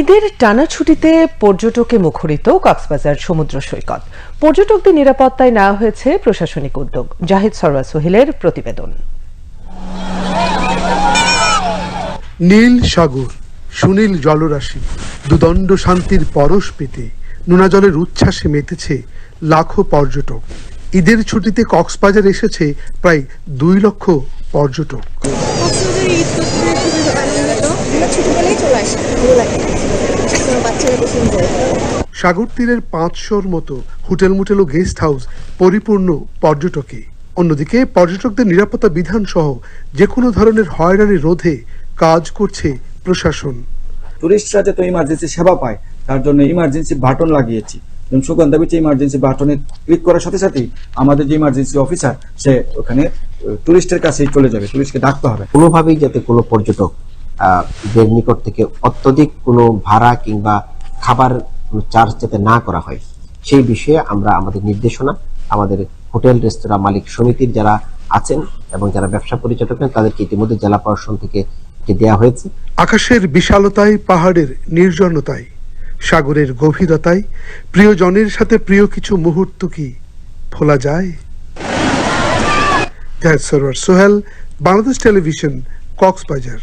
ঈদের টানা ছুটিতে পর্যটকে মুখরিত কক্সবাজার সমুদ্র সৈকত। পর্যটকদের নিরাপত্তায় নেওয়া হয়েছে প্রশাসনিক উদ্যোগ। জাহিদ সরওয়া সোহেলের প্রতিবেদন। নীল সাগর সুনীল জলরাশি দুদণ্ড শান্তির পরশ পেতে নোনা জলের উচ্ছ্বাসে মেতেছে লাখো পর্যটক। ঈদের ছুটিতে কক্সবাজার এসেছে প্রায় দুই লক্ষ পর্যটক। বাচ্চারা বেশি এনজয় সাগর তীরের পাঁচশোর মতো হোটেল মোটেল ও গেস্ট হাউস পরিপূর্ণ পর্যটকে অন্যদিকে পর্যটকদের নিরাপত্তা বিধান সহ যে কোনো ধরনের হয়রানি রোধে কাজ করছে প্রশাসন। টুরিস্টরা যাতে ইমার্জেন্সি সেবা পায় তার জন্য ইমার্জেন্সি বাটন লাগিয়েছি। যেমন সুগন্ধা বিচে ইমার্জেন্সি বাটনে ক্লিক করার সাথে সাথেই আমাদের যে ইমার্জেন্সি অফিসার সে ওখানে টুরিস্টের কাছেই চলে যাবে টুরিস্টকে ডাকতে হবে। কোনোভাবেই যাতে কোনো পর্যটক দের নিকট থেকে অত্যধিক কোনো ভাড়া কিংবা খাবার চার্জ যাতে না করা হয়, সেই বিষয়ে আমরা আমাদের নির্দেশনা, আমাদের হোটেল, রেস্তোরাঁ মালিক সমিতির যারা আছেন এবং যারা ব্যবসা পরিচালক তাদেরকে ইতিমধ্যে জেলা প্রশাসন থেকে দেওয়া হয়েছে। আকাশের বিশালতায়, পাহাড়ের নির্জনতায়, সাগরের গভীরতায়, প্রিয়জনের সাথে প্রিয় কিছু মুহূর্ত কি ভোলা যায়? সোহেল, বাংলাদেশ টেলিভিশন, কক্সবাজার।